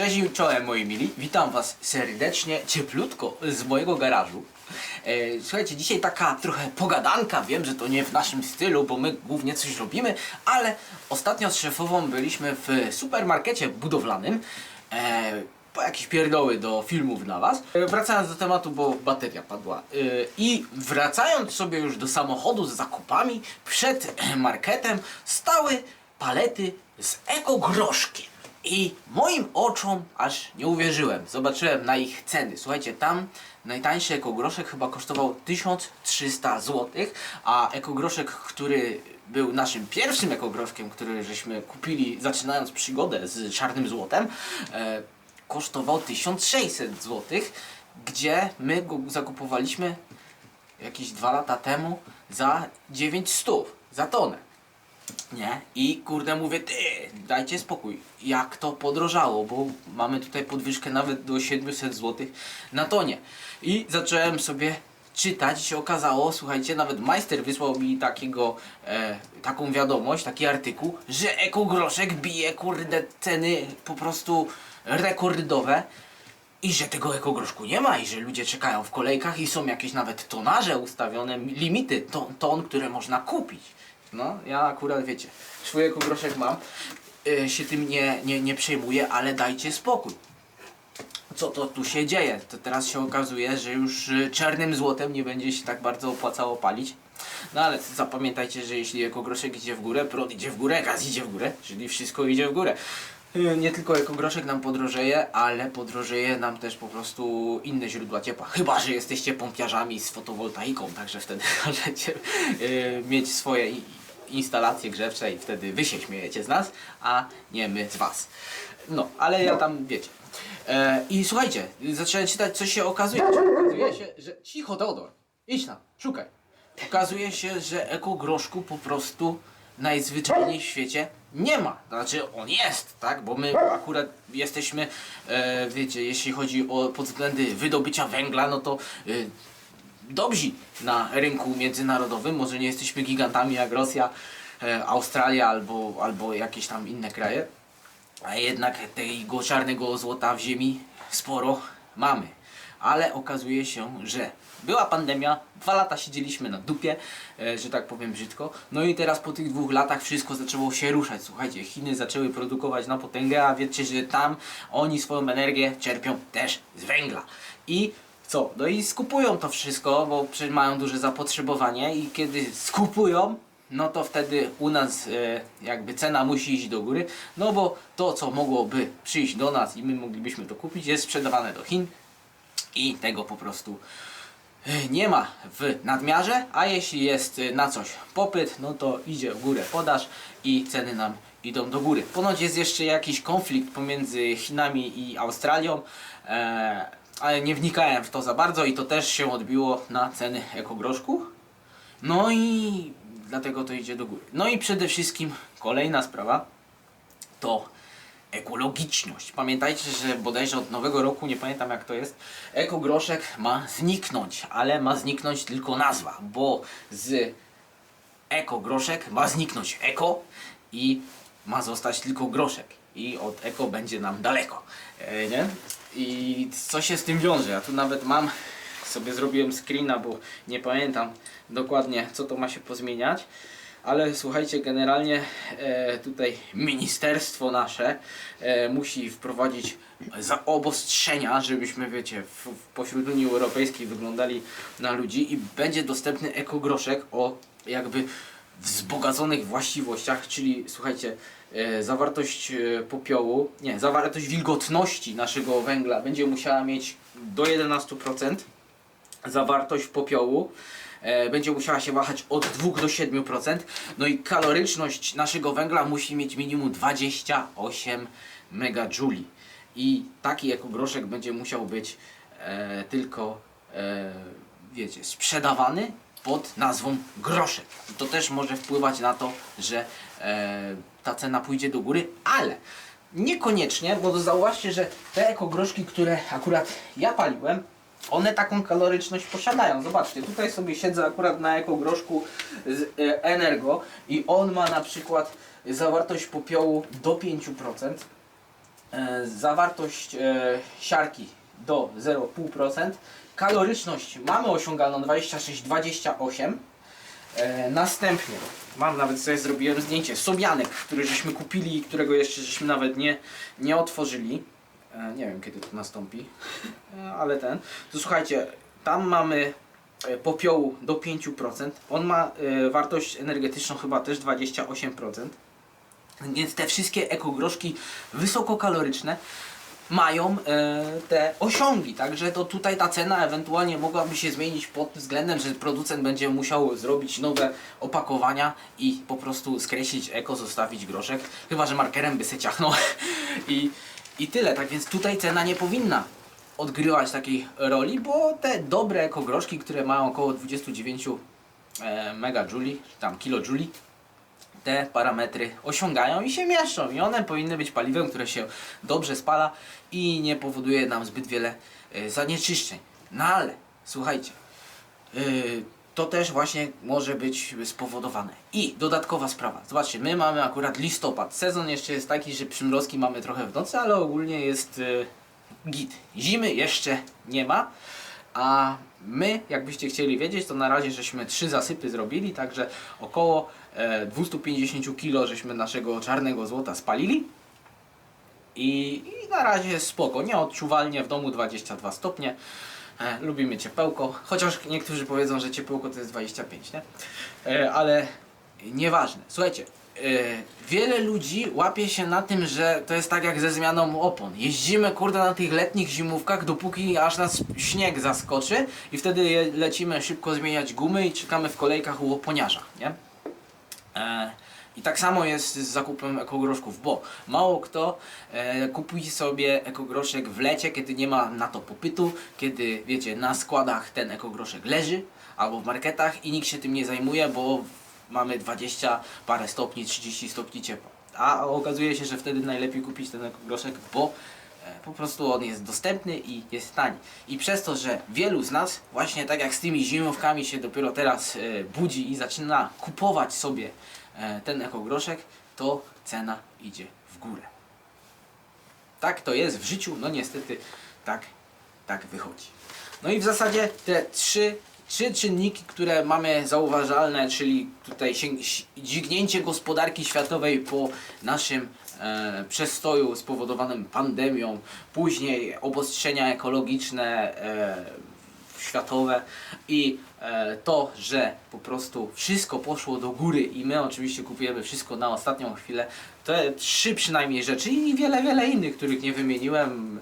Cześć i czołem moi mili, witam was serdecznie, cieplutko z mojego garażu. E, słuchajcie, dzisiaj taka trochę pogadanka, wiem, że to nie w naszym stylu, bo my głównie coś robimy, ale ostatnio z szefową byliśmy w supermarkecie budowlanym. E, po jakieś pierdoły do filmów dla was. E, Wracając do tematu, bo bateria padła. E, I wracając sobie już do samochodu z zakupami, przed marketem stały palety z ekogroszkiem. I moim oczom aż nie uwierzyłem. Zobaczyłem na ich ceny. Słuchajcie, tam najtańszy ekogroszek chyba kosztował 1300 zł, a ekogroszek, który był naszym pierwszym ekogroszkiem, który żeśmy kupili zaczynając przygodę z czarnym złotem, e, kosztował 1600 zł, gdzie my go zakupowaliśmy jakieś dwa lata temu za 900 za tonę. Nie? I kurde mówię, ty, dajcie spokój. Jak to podrożało, bo mamy tutaj podwyżkę nawet do 700 zł na tonie. I zacząłem sobie czytać i się okazało, słuchajcie, nawet majster wysłał mi takiego, e, taką wiadomość, taki artykuł, że ekogroszek bije kurde ceny po prostu rekordowe. I że tego ekogroszku nie ma i że ludzie czekają w kolejkach i są jakieś nawet tonaże ustawione, limity ton, ton które można kupić. No, ja akurat wiecie, swój ekogroszek mam, y, się tym nie, nie, nie przejmuję, ale dajcie spokój. Co to tu się dzieje? To teraz się okazuje, że już y, czarnym złotem nie będzie się tak bardzo opłacało palić. No ale zapamiętajcie, że jeśli ekogroszek idzie w górę, prąd idzie w górę, gaz idzie w górę, czyli wszystko idzie w górę. Y, Nie tylko ekogroszek nam podrożeje, ale podrożeje nam też po prostu inne źródła ciepła. Chyba, że jesteście pompiarzami z fotowoltaiką, także wtedy możecie y, mieć swoje instalacje grzewcze i wtedy wy się śmiejecie z nas, a nie my z was. No, ale ja tam wiecie. E, I słuchajcie, zacząłem czytać, co się okazuje. Okazuje się, że. Cicho, Teodor, idź tam, szukaj. Okazuje się, że ekogroszku po prostu najzwyczajniej w świecie nie ma. Znaczy on jest, tak? Bo my akurat jesteśmy, e, wiecie, jeśli chodzi o pod względy wydobycia węgla, no to e, dobrzy na rynku międzynarodowym. Może nie jesteśmy gigantami jak Rosja, e, Australia albo, albo jakieś tam inne kraje. A jednak tego czarnego złota w ziemi sporo mamy. Ale okazuje się, że była pandemia, dwa lata siedzieliśmy na dupie, e, że tak powiem brzydko. No i teraz po tych dwóch latach wszystko zaczęło się ruszać. Słuchajcie, Chiny zaczęły produkować na potęgę, a wiecie, że tam oni swoją energię czerpią też z węgla. I co? No i skupują to wszystko, bo mają duże zapotrzebowanie i kiedy skupują, no to wtedy u nas e, jakby cena musi iść do góry, no bo to co mogłoby przyjść do nas i my moglibyśmy to kupić jest sprzedawane do Chin i tego po prostu e, nie ma w nadmiarze, a jeśli jest e, na coś popyt, no to idzie w górę podaż i ceny nam idą do góry. Ponoć jest jeszcze jakiś konflikt pomiędzy Chinami i Australią, e, ale nie wnikałem w to za bardzo i to też się odbiło na ceny ekogroszku. No i dlatego to idzie do góry. No i przede wszystkim kolejna sprawa to ekologiczność. Pamiętajcie, że bodajże od nowego roku, nie pamiętam jak to jest, ekogroszek ma zniknąć, ale ma zniknąć tylko nazwa, bo z ekogroszek ma zniknąć eko i ma zostać tylko groszek. I od eko będzie nam daleko, e, nie? I co się z tym wiąże? Ja tu nawet mam, sobie zrobiłem screena, bo nie pamiętam dokładnie co to ma się pozmieniać. Ale słuchajcie, generalnie e, tutaj ministerstwo nasze e, musi wprowadzić zaobostrzenia, żebyśmy, wiecie, w, w pośród Unii Europejskiej wyglądali na ludzi i będzie dostępny ekogroszek o jakby wzbogaconych właściwościach, czyli słuchajcie, zawartość e, popiołu, nie, zawartość wilgotności naszego węgla będzie musiała mieć do 11%, zawartość popiołu e, będzie musiała się wahać od 2 do 7%, no i kaloryczność naszego węgla musi mieć minimum 28 megajuli. I taki ekogroszek będzie musiał być e, tylko, e, wiecie, sprzedawany pod nazwą groszek. To też może wpływać na to, że e, ta cena pójdzie do góry, ale niekoniecznie, bo zauważcie, że te ekogroszki, które akurat ja paliłem, one taką kaloryczność posiadają. Zobaczcie, tutaj sobie siedzę akurat na ekogroszku z e, Energo i on ma na przykład zawartość popiołu do 5%. e, zawartość e, siarki do 0,5%. Kaloryczność mamy osiąganą 26-28. E, następnie mam nawet sobie zrobiłem zdjęcie sobianek, który żeśmy kupili i którego jeszcze żeśmy nawet nie, nie otworzyli. E, nie wiem kiedy to nastąpi, e, ale ten. To słuchajcie, tam mamy e, popiołu do 5%. On ma e, wartość energetyczną chyba też 28%. Więc te wszystkie ekogroszki wysokokaloryczne mają e, te osiągi, także to tutaj ta cena ewentualnie mogłaby się zmienić pod względem, że producent będzie musiał zrobić nowe opakowania i po prostu skreślić eko, zostawić groszek, chyba że markerem by se ciachnął. I, i tyle, tak więc tutaj cena nie powinna odgrywać takiej roli, bo te dobre ekogroszki, które mają około 29 e, megajuli, tam kilojuli, te parametry osiągają i się mieszczą i one powinny być paliwem, które się dobrze spala i nie powoduje nam zbyt wiele e, zanieczyszczeń. No ale słuchajcie, e, to też właśnie może być spowodowane. I dodatkowa sprawa. Zobaczcie, my mamy akurat listopad. Sezon jeszcze jest taki, że przymrozki mamy trochę w nocy, ale ogólnie jest e, git. Zimy jeszcze nie ma. A my, jakbyście chcieli wiedzieć, to na razie żeśmy trzy zasypy zrobili, także około 250 kg żeśmy naszego czarnego złota spalili. I, I na razie jest spoko, nieodczuwalnie w domu 22 stopnie. E, lubimy ciepełko, chociaż niektórzy powiedzą, że ciepełko to jest 25, nie? E, ale nieważne. Słuchajcie, e, wiele ludzi łapie się na tym, że to jest tak jak ze zmianą opon. Jeździmy kurde na tych letnich zimówkach, dopóki aż nas śnieg zaskoczy i wtedy lecimy szybko zmieniać gumy i czekamy w kolejkach u oponiarza, nie? E, I tak samo jest z zakupem ekogroszków, bo mało kto e, kupuje sobie ekogroszek w lecie, kiedy nie ma na to popytu, kiedy wiecie, na składach ten ekogroszek leży albo w marketach i nikt się tym nie zajmuje, bo mamy 20 parę stopni, 30 stopni ciepła. A okazuje się, że wtedy najlepiej kupić ten ekogroszek, bo po prostu on jest dostępny i jest tani. I przez to, że wielu z nas, właśnie tak jak z tymi zimówkami się dopiero teraz e, budzi i zaczyna kupować sobie e, ten ekogroszek, to cena idzie w górę. Tak to jest w życiu, no niestety tak, tak wychodzi. No i w zasadzie te trzy, trzy czynniki, które mamy zauważalne, czyli tutaj dźwignięcie gospodarki światowej po naszym e, przestoju spowodowanym pandemią, później obostrzenia ekologiczne e, światowe i e, to, że po prostu wszystko poszło do góry i my oczywiście kupujemy wszystko na ostatnią chwilę, te trzy przynajmniej rzeczy i wiele, wiele innych, których nie wymieniłem,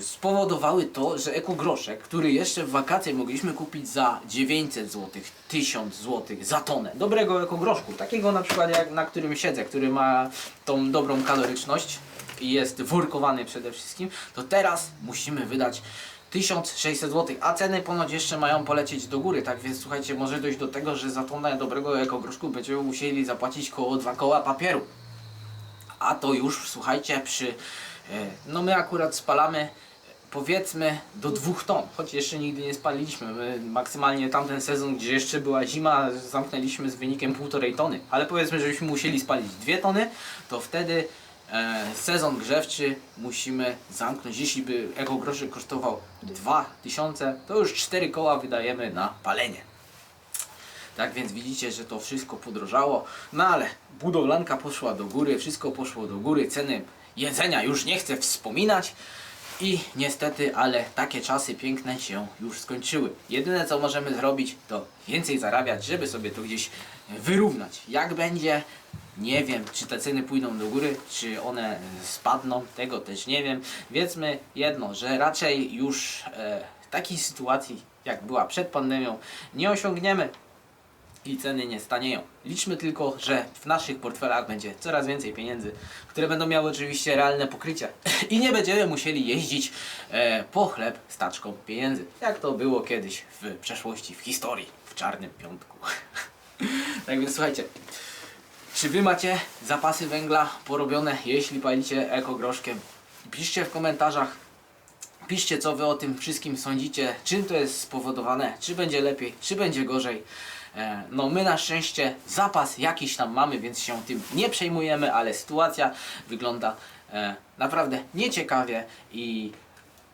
spowodowały to, że ekogroszek, który jeszcze w wakacje mogliśmy kupić za 900 zł, 1000 zł za tonę dobrego ekogroszku, takiego na przykład jak na którym siedzę, który ma tą dobrą kaloryczność i jest workowany przede wszystkim, to teraz musimy wydać 1600 zł, a ceny ponoć jeszcze mają polecieć do góry, tak więc słuchajcie, może dojść do tego, że za tonę dobrego ekogroszku będziemy musieli zapłacić koło dwa koła papieru. A to już, słuchajcie, przy... e, No my akurat spalamy e, powiedzmy do dwóch ton, choć jeszcze nigdy nie spaliliśmy. My maksymalnie tamten sezon, gdzie jeszcze była zima, zamknęliśmy z wynikiem półtorej tony. Ale powiedzmy, żebyśmy musieli spalić dwie tony, to wtedy e, sezon grzewczy musimy zamknąć. Jeśli by ekogroszek kosztował 2000, to już 4 koła wydajemy na palenie. Tak więc widzicie, że to wszystko podrożało. No ale budowlanka poszła do góry, wszystko poszło do góry, ceny jedzenia już nie chcę wspominać. I niestety, ale takie czasy piękne się już skończyły. Jedyne co możemy zrobić, to więcej zarabiać, żeby sobie to gdzieś wyrównać. Jak będzie, nie wiem, czy te ceny pójdą do góry, czy one spadną, tego też nie wiem. Wiedzmy jedno, że raczej już e, takiej sytuacji, jak była przed pandemią, nie osiągniemy i ceny nie stanieją. Liczmy tylko, że w naszych portfelach będzie coraz więcej pieniędzy, które będą miały oczywiście realne pokrycie i nie będziemy musieli jeździć e, po chleb z taczką pieniędzy, jak to było kiedyś w przeszłości, w historii, w czarnym piątku. tak więc słuchajcie, czy wy macie zapasy węgla porobione, jeśli palicie ekogroszkiem? Piszcie w komentarzach, Piszcie, co wy o tym wszystkim sądzicie, czym to jest spowodowane, czy będzie lepiej, czy będzie gorzej. E, No my na szczęście zapas jakiś tam mamy, więc się tym nie przejmujemy, ale sytuacja wygląda e, naprawdę nieciekawie i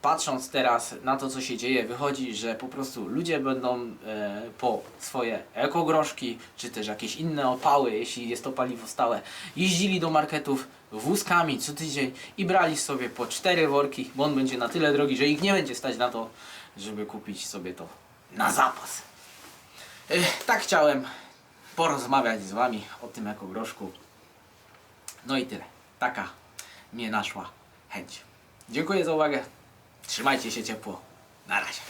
patrząc teraz na to, co się dzieje, wychodzi, że po prostu ludzie będą e, po swoje ekogroszki, czy też jakieś inne opały, jeśli jest to paliwo stałe, jeździli do marketów wózkami co tydzień i brali sobie po cztery worki, bo on będzie na tyle drogi, że ich nie będzie stać na to, żeby kupić sobie to na zapas. Tak chciałem porozmawiać z Wami o tym ekogroszku. No i tyle. Taka mnie naszła chęć. Dziękuję za uwagę. Trzymajcie się ciepło. Na razie.